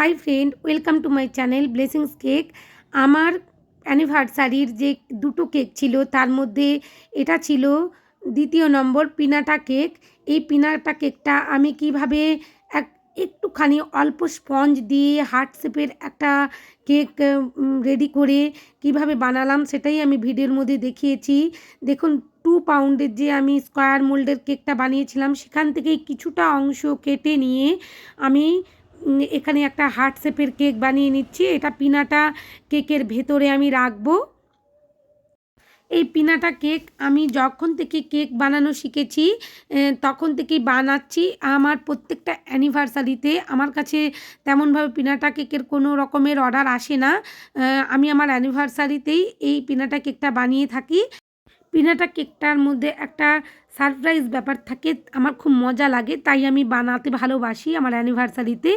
Hi friend welcome to my channel blessings cake আমার অ্যানিভার্সারির যে দুটো কেক ছিল, তার মধ্যে এটা ছিল দ্বিতীয় নম্বর পিনাটা কেক এই পিনাটা কেকটা আমি কীভাবে এক, একটুখানি অল্প স্পঞ্জ দিয়ে হার্ট শেপের একটা কেক রেডি করে কীভাবে বানালাম সেটাই আমি ভিডিওর মধ্যে দেখিয়েছি। দেখুন টু পাউন্ডের যে আমি স্কোয়ার মোল্ডের কেকটা বানিয়েছিলাম, সেখান থেকেই কিছুটা অংশ কেটে নিয়ে আমি এখানে একটা হার্ট শেপের কেক বানিয়ে নিচ্ছি। এটা পিনাটা কেকের ভেতরে আমি রাখব। এই পিনাটা কেক আমি যখন থেকে কেক বানানো শিখেছি তখন থেকেই বানাচ্ছি। আমার প্রত্যেকটা অ্যানিভার্সারিতে আমার কাছে তেমনভাবে পিনাটা কেকের কোনো রকমের অর্ডার আসে না। আমি আমার অ্যানিভার্সারিতেই এই পিনাটা কেকটা বানিয়ে থাকি। পিনাটা কেকটার মধ্যে একটা সারপ্রাইজ ব্যাপার থাকে, আমার খুব মজা লাগে, তাই আমি বানাতে ভালোবাসি আমার অ্যানিভার্সারিতে।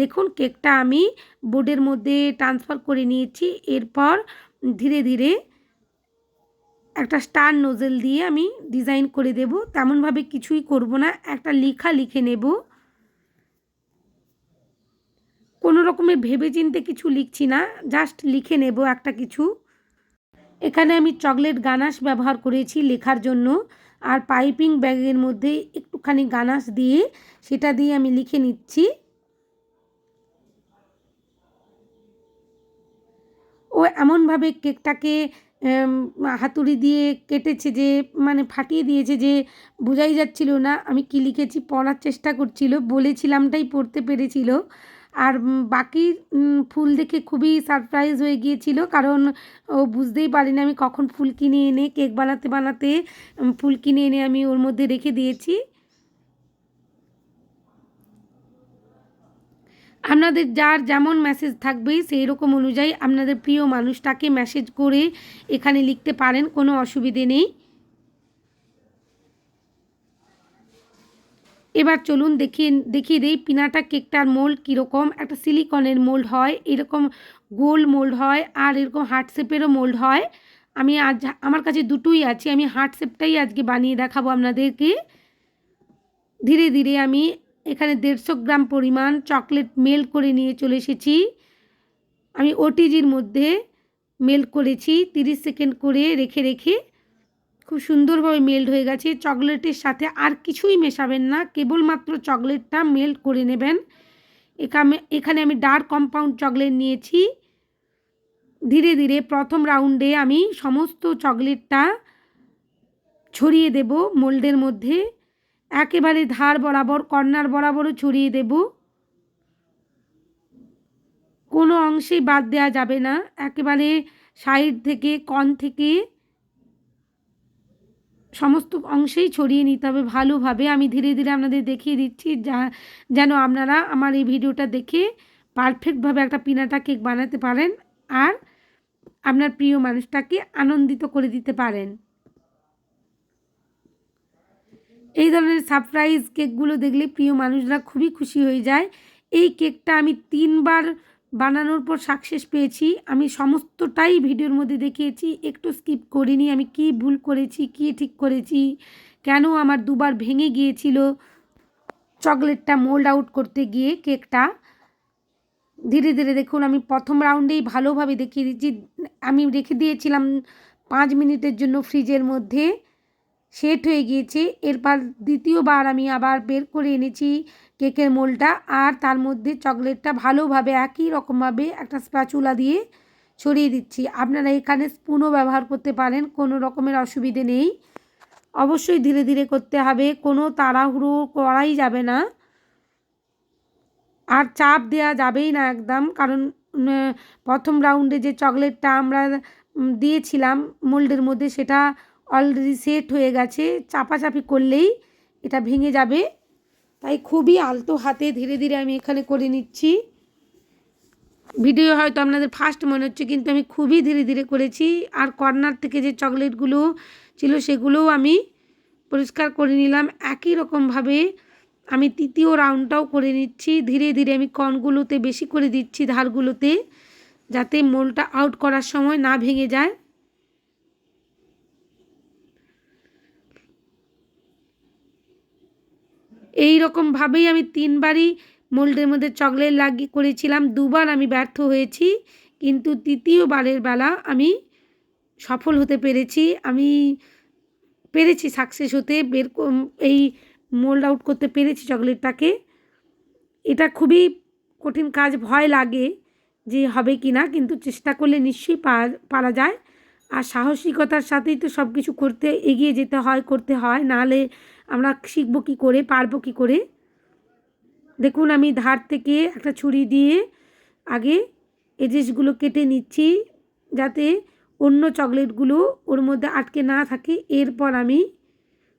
দেখুন, কেকটা আমি বোর্ডের মধ্যে ট্রান্সফার করে নিয়েছি, এরপর ধীরে ধীরে একটা স্টার নোজেল দিয়ে আমি ডিজাইন করে দেব। তেমনভাবে কিছুই করব না, একটা লেখা লিখে নেব। কোনো রকমের ভেবে চিনতে কিছু লিখছি না জাস্ট লিখে নেব একটা কিছু। এখানে আমি চকলেট গানাশ ব্যবহার করেছি লেখার জন্য। আর পাইপিং ব্যাগের মধ্যে একটুখানি গানাশ দিয়ে সেটা দিয়ে আমি লিখে নিচ্ছি। ও এমনভাবে কেকটাকে হাতুড়ি দিয়ে কেটেছে যে মানে ফাটিয়ে দিয়েছে যে, বোঝাই যাচ্ছিল না। আমি কি লিখেছি পড়ার চেষ্টা করছিল, বলেছিলামটাই পড়তে পেরেছিল। আর বাকি ফুল দেখে খুবই সারপ্রাইজ হয়ে গিয়েছিল। কারণ, ও বুঝতেই পারিনি আমি কখন ফুল কিনে এনে, কেক বানাতে বানাতে ফুল কিনে এনে আমি ওর মধ্যে রেখে দিয়েছি। আপনাদের যার যেমন মেসেজ থাকবে সেই রকম অনুযায়ী আপনাদের প্রিয় মানুষটাকে মেসেজ করে এখানে লিখতে পারেন, কোনো অসুবিধে নেই। এবার চলুন দেখিয়ে দেখিয়ে দিই পিনাটা কেকটার মোল্ড কীরকম। একটা সিলিকনের মোল্ড হয়, এরকম গোল মোল্ড হয়, আর এরকম হার্ট শেপেরও মোল্ড হয়। আমি আজ, আমার কাছে দুটোই আছে, আমি হার্ট শেপটাই আজকে বানিয়ে দেখাবো আপনাদেরকে। ধীরে ধীরে আমি এখানে দেড়শো গ্রাম পরিমাণ চকলেট মেল্ট করে নিয়ে চলে এসেছি। আমি ওটিজির মধ্যে মেল্ট করেছি, তিরিশ সেকেন্ড করে রেখে রেখে খুব সুন্দরভাবে মেল্ট হয়ে গেছে। চকলেটের সাথে আর কিছুই মেশাবেন না, কেবলমাত্র চকলেটটা মেল্ট করে নেবেন। এখানে এখানে আমি ডার্ক কম্পাউন্ড চকলেট নিয়েছি। ধীরে ধীরে প্রথম রাউন্ডে আমি সমস্ত চকলেটটা ছড়িয়ে দেব মোল্ডের মধ্যে। একেবারে ধার বরাবর কর্নার বরাবরও ছড়িয়ে দেব। কোনো অংশেই বাদ দেওয়া যাবে না। একেবারে সাইড থেকে কন থেকে সমস্ত অংশেই ছড়িয়ে নিতে হবে ভালোভাবে। আমি ধীরে ধীরে আপনাদের দেখিয়ে দিচ্ছি, যা, যেন আপনারা আমার এই ভিডিওটা দেখে পারফেক্টভাবে একটা পিনাটা কেক বানাতে পারেন আর আপনার প্রিয় মানুষটাকে আনন্দিত করে দিতে পারেন। এই ধরনের সারপ্রাইজ কেকগুলো দেখলে প্রিয় মানুষরা খুবই খুশি হয়ে যায়। এই কেকটা আমি তিনবার বানানোর পর সাকসেস পেয়েছি। আমি সমস্তটাই ভিডিওর মধ্যে দেখিয়েছি। একটু স্কিপ করিনি। আমি কি ভুল করেছি? কি ঠিক করেছি? কেন আমার দুবার ভেঙে গিয়েছিল? চকলেটটা মোল্ড আউট করতে গিয়ে কেকটা। ধীরে ধীরে দেখুন, আমি প্রথম রাউন্ডেই ভালোভাবে দেখিয়ে দিচ্ছি আমি রেখে দিয়েছিলাম পাঁচ মিনিটের জন্য ফ্রিজের মধ্যে। সেট হয়ে গিয়েছে। এরপর দ্বিতীয়বার আমি আবার বের করে এনেছি। কেকের মোলটা আর তার মধ্যে চকলেটটা ভালোভাবে, একই রকমভাবে একটা স্প্যাচুলা দিয়ে ছড়িয়ে দিচ্ছি। আপনারা এখানে স্পুনও ব্যবহার করতে পারেন, কোনো রকমের অসুবিধে নেই। অবশ্যই ধীরে ধীরে করতে হবে, কোনো তাড়াহুড়ো করাই যাবে না। আর চাপ দেওয়া যাবেই না একদম, কারণ প্রথম রাউন্ডে যে চকলেটটা আমরা দিয়েছিলাম মোল্ডের মধ্যে, সেটা অলরেডি সেট হয়ে গেছে। চাপাচাপি করলেই এটা ভেঙে যাবে। তাই খুবই আলতো হাতে ধীরে ধীরে আমি এখানে করে নিচ্ছি। ভিডিও হয়তো আপনাদের ফার্স্ট মনে হচ্ছে, কিন্তু আমি খুবই ধীরে ধীরে করেছি। আর কর্নার থেকে যে চকলেটগুলো ছিল সেগুলোও আমি পরিষ্কার করে নিলাম। একই রকমভাবে আমি তৃতীয় রাউন্ডটাও করে নিচ্ছি। ধীরে ধীরে আমি কর্নগুলোতে বেশি করে দিচ্ছি ধারগুলোতে, যাতে মোলটা আউট করার সময় না ভেঙে যায়। এই রকমভাবেই আমি তিনবারই মোল্ডের মধ্যে চকলেট লাগিয়ে করেছিলাম। দুবার আমি ব্যর্থ হয়েছি, কিন্তু তৃতীয়বারের বেলা আমি সফল হতে পেরেছি। আমি পেরেছি সাকসেস হতে, বের এই মোল্ড আউট করতে পেরেছি চকলেটটাকে। এটা খুবই কঠিন কাজ, ভয় লাগে যে হবে কি না কিন্তু চেষ্টা করলে নিশ্চয়ই পারা পারা যায়। আর সাহসিকতার সাথেই তো সব কিছু করতে, এগিয়ে যেতে হয়, করতে হয়। নাহলে আমরা শিখব কী করে, পারব কী করে? দেখুন, আমি ধার থেকে একটা ছুরি দিয়ে আগে এজেসগুলো কেটে নিচ্ছি, যাতে অন্য চকলেটগুলো ওর মধ্যে আটকে না থাকে। এরপর আমি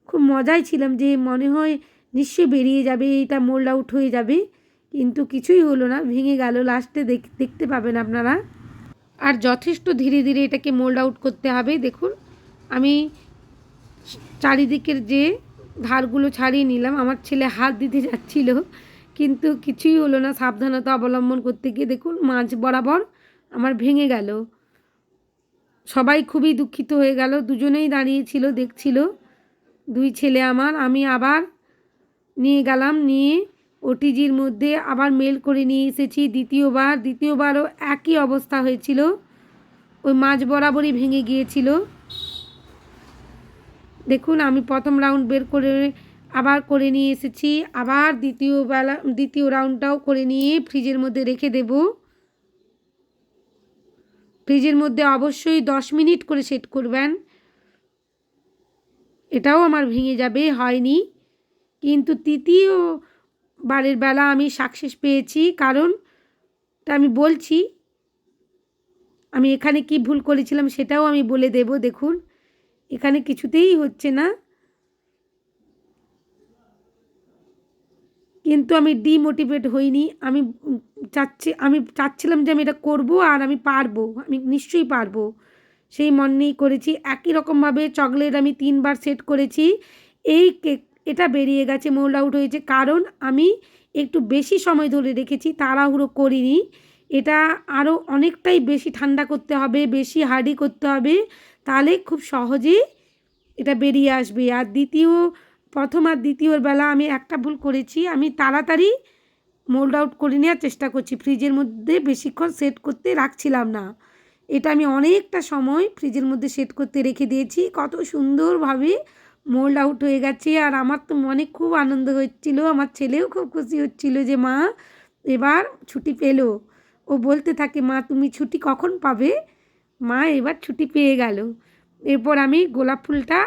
খুব মজাই ছিলাম যে মনে হয় নিশ্চয়ই বেরিয়ে যাবে, এটা মোল্ড আউট হয়ে যাবে। কিন্তু কিছুই হলো না, ভেঙে গেল। লাস্টে দেখ- দেখতে পাবেন আপনারা। আর যথেষ্ট ধীরে ধীরে এটাকে মোল্ড আউট করতে হবে। দেখুন, আমি চারিদিকের যে ধারগুলো ছাড়িয়ে নিলাম, আমার ছেলে হাত দিতে যাচ্ছিল, কিন্তু কিছুই হলো না সাবধানতা অবলম্বন করতে গিয়ে। দেখুন মাছ বরাবর আমার ভেঙে গেল। সবাই খুবই দুঃখিত হয়ে গেল, দুজনেই দাঁড়িয়েছিল দেখছিল। দুই ছেলে আমার, আমি আবার নিয়ে গেলাম, নিয়ে ওটিজির মধ্যে আবার মেল করে নিয়ে এসেছি। দ্বিতীয়বার, দ্বিতীয়বারও একই অবস্থা হয়েছিল। ওই মাছ বরাবরই ভেঙে গিয়েছিল। দেখুন, আমি প্রথম রাউন্ড বের করে আবার করে নিয়ে এসেছি। আবার দ্বিতীয় বেলা, দ্বিতীয় রাউন্ডটাও করে নিয়ে ফ্রিজের মধ্যে রেখে দেব। ফ্রিজের মধ্যে অবশ্যই দশ মিনিট করে সেট করবেন। এটাও আমার ভেঙে যাবে, হয়নি। কিন্তু তৃতীয় বারের বেলা আমি সাকসেস পেয়েছি, কারণ তা আমি বলছি। আমি এখানে কি ভুল করেছিলাম সেটাও আমি বলে দেব, দেখুন। এখানে কিছুতেই হচ্ছে না। কিন্তু আমি ডিমোটিভেট হইনি, আমি চাচ্ছি, আমি চাচ্ছিলাম যে আমি এটা করব আর আমি পারব, আমি নিশ্চয়ই পারব। সেই মন নিয়েই করেছি। একই রকমভাবে চকলেট আমি তিনবার সেট করেছি। এই কেক এটা বেরিয়ে গেছে মোল্ড আউট হয়েছে। কারণ আমি একটু বেশি সময় ধরে রেখেছি, তাড়াহুড়ো করিনি। এটা আরও অনেকটাই বেশি ঠান্ডা করতে হবে, বেশি হার্ডি করতে হবে, তাহলে খুব সহজেই এটা বেরিয়ে আসবে। আর দ্বিতীয়, প্রথম আর দ্বিতীয়র বেলা আমি একটা ভুল করেছি, আমি তাড়াতাড়ি মোল্ড আউট করে নেওয়ার চেষ্টা করছি। ফ্রিজের মধ্যে বেশিক্ষণ সেট করতে রাখছিলাম না। এটা আমি অনেকটা সময় ফ্রিজের মধ্যে সেট করতে রেখে দিয়েছি। কত সুন্দরভাবে মোল্ড আউট হয়ে গেছে। আর আমার তো মনে খুব আনন্দ হচ্ছিল, আমার ছেলেও খুব খুশি হচ্ছিল যে মা এবার ছুটি পেল। ও বলতে থাকে, মা, তুমি ছুটি কখন পাবে? মা এবার ছুটি পেয়ে গেল। এরপর আমি গোলাপ ফুলটা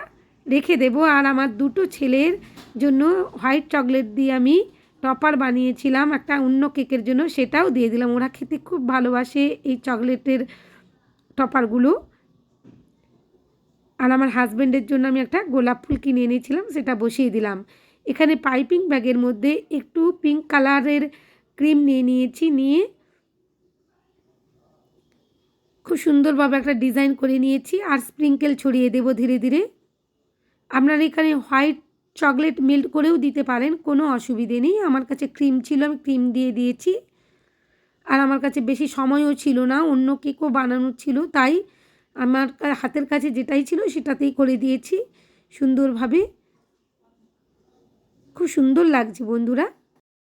রেখে দেব। আর আমার দুটো ছেলের জন্য হোয়াইট চকলেট দিয়ে আমি টপার বানিয়েছিলাম, একটা অন্য কেকের জন্য সেটাও দিয়ে দিলাম। ওরা খেতে খুব ভালোবাসে এই চকলেটের টপারগুলো। আর আমার হাজব্যান্ডের জন্য আমি একটা গোলাপ ফুল কিনে এনেছিলাম, সেটা বসিয়ে দিলাম। এখানে পাইপিং ব্যাগের মধ্যে একটু পিঙ্ক কালারের ক্রিম নিয়ে নিয়েছি, নিয়ে খুব সুন্দরভাবে একটা ডিজাইন করে নিয়েছি আর স্প্রিঙ্কেল ছড়িয়ে দেব ধীরে ধীরে। আপনারা এখানে হোয়াইট চকলেট মেল্ট করেও দিতে পারেন, কোনো অসুবিধে নেই। আমার কাছে ক্রিম ছিল, আমি ক্রিম দিয়ে দিয়েছি। আর আমার কাছে বেশি সময়ও ছিল না, অন্য কেকও বানানোর ছিল, তাই আমার হাতের কাছে যেটাই ছিল সেটাতেই করে দিয়েছি সুন্দরভাবে। খুব সুন্দর লাগছে বন্ধুরা।